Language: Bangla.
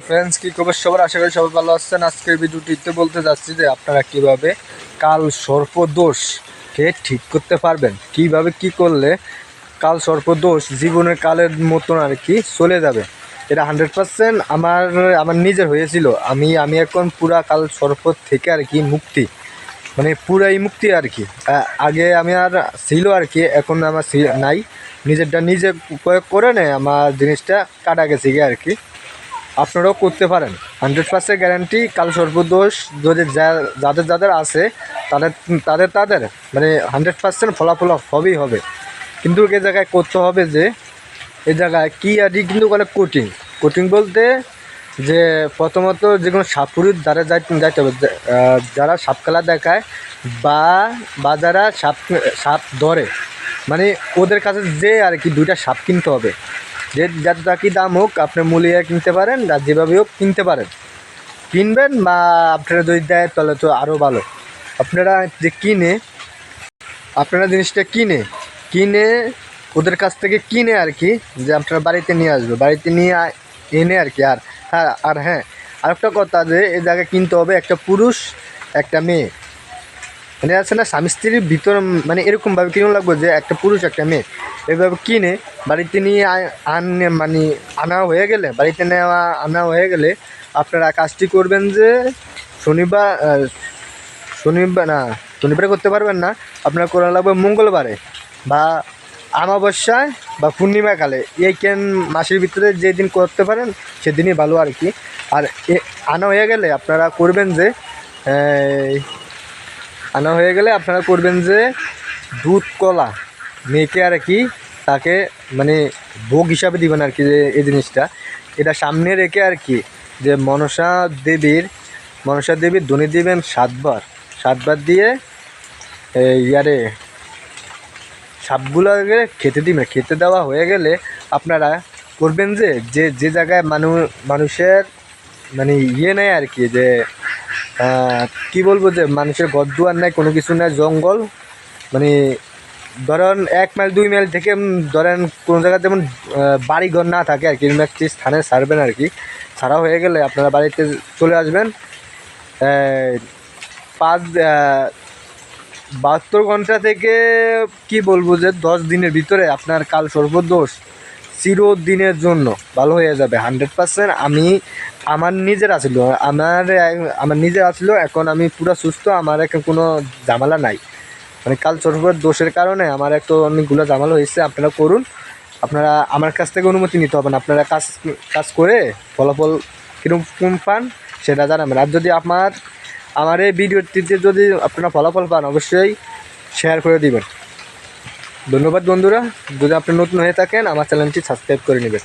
ফ্রেন্ডস কি খবর সবার? আশা করি সবাই ভালো আছেন। আজকের ভিডিওটিতে বলতে যাচ্ছি যে আপনারা কীভাবে কাল সর্পদোষকে ঠিক করতে পারবেন? কীভাবে কি করলে কাল সর্পদোষ জীবনের কালের মতন আর কি চলে যাবে? এটা হান্ড্রেড পার্সেন্ট আমার আমার নিজের হয়েছিল। আমি আমি এখন পুরা কাল সর্প থেকে আর কি মুক্তি। মানে পুরাই মুক্তি আর কি। আগে আমি আর ছিল আর কি, এখন আমার নাই। নিজেরটা নিজে প্রয়োগ করে নেয় আমার জিনিসটা কাটা গেছে আর কি। আপনারাও করতে পারেন। হান্ড্রেড পার্সেন্ট গ্যারান্টি কাল সর্বদোষ যদি যাদের যাদের আছে, তাদের তাদের তাদের মানে হান্ড্রেড পার্সেন্ট ফলাফল হবেই হবে। কিন্তু এ জায়গায় করতে হবে যে, এ জায়গায় কী আর কিন্তু অনেক কোটিং কোটিং বলতে যে প্রথমত যে কোনো দ্বারা যাইতে যাইতে হবে। যারা সাপ খেলা দেখায় বা বা যারা সাপ সাপ ধরে মানে ওদের কাছে যে আর কি দুইটা সাপ কিনতে হবে। যে যা কি দাম হোক, আপনি মূলিয়ে কিনতে পারেন আর যেভাবে হোক কিনতে পারেন। কিনবেন বা আপনারা যদি দেয়, তাহলে তো আরও ভালো। আপনারা যে কিনে, আপনারা জিনিসটা কিনে কিনে ওদের কাছ থেকে কিনে আর কি, যে আপনারা বাড়িতে নিয়ে আসবে। বাড়িতে নিয়ে এনে আর কি। আর হ্যাঁ আর হ্যাঁ আরেকটা কথা যে, এই জায়গায় কিনতে হবে একটা পুরুষ, একটা মেয়ে। মানে আছে না, স্বামী স্ত্রীর ভিতর মানে এরকমভাবে কিনে লাগবে যে, একটা পুরুষ, একটা মেয়ে। এভাবে কিনে বাড়িতে নিয়ে আন মানে আনা হয়ে গেলে, বাড়িতে নেওয়া, আনা হয়ে গেলে আপনারা কাজটি করবেন যে শনিবার শনিবার না, শনিবারে করতে পারবেন না। আপনার করা লাগবে মঙ্গলবারে বা আমাবস্যায় বা পূর্ণিমা কালে এই কেন মাসের ভিতরে যেদিন করতে পারেন, সেদিনই ভালো আর কি। আর আনা হয়ে গেলে আপনারা করবেন যে আনা হয়ে গেলে আপনারা করবেন যে দুধ কলা। মেয়েকে আর কি তাকে মানে ভোগ হিসাবে দিবেন আর কি যে এই জিনিসটা। এটা সামনে রেখে আর কি যে মনসা দেবীর মনসা দেবীর ধ্বনি দিবেন সাতবার। সাতবার দিয়ে ইয়ারে সাপগুলোকে খেতে দিবেন। খেতে দেওয়া হয়ে গেলে আপনারা করবেন যে যে যে জায়গায় মানুষ মানুষের মানে ইয়ে নেই আর কি যে কি বলব যে মানুষের ঘর দুয়ার নাই, কোনো কিছু নাই, জঙ্গল মানে ধরেন এক মাইল, দুই মাইল থেকে ধরেন কোনো জায়গায় যেমন বাড়ি ঘর না থাকে আর কি, এরকম একটি স্থানে ছাড়বেন আর কি। ছাড়া হয়ে গেলে আপনারা বাড়িতে চলে আসবেন। পাঁচ বাহাত্তর ঘণ্টা থেকে, কি বলব যে, দশ দিনের ভিতরে আপনার কাল সর্বদোষ চিরদিনের জন্য ভালো হয়ে যাবে, হান্ড্রেড পার্সেন্ট। আমি, আমার নিজের আছিল আমার আমার নিজের আছিল এখন আমি পুরো সুস্থ, আমার এখন কোনো ঝামেলা নাই। মানে কাল সর্বর দোষের কারণে আমার একটু অনেকগুলো জামাল হয়েছে, আপনারা করুন। আপনারা আমার কাছ থেকে অনুমতি নিতে হবে না। আপনারা কাজ কাজ করে ফলাফল কীরকম পান সেটা জানাবেন। আর যদি আমার আমার এই ভিডিওটিতে যদি আপনারা ফলাফল পান, অবশ্যই শেয়ার করে দিবেন। ধন্যবাদ বন্ধুরা। যদি আপনি নতুন হয়ে থাকেন, আমার চ্যানেলটি সাবস্ক্রাইব করে নেবেন।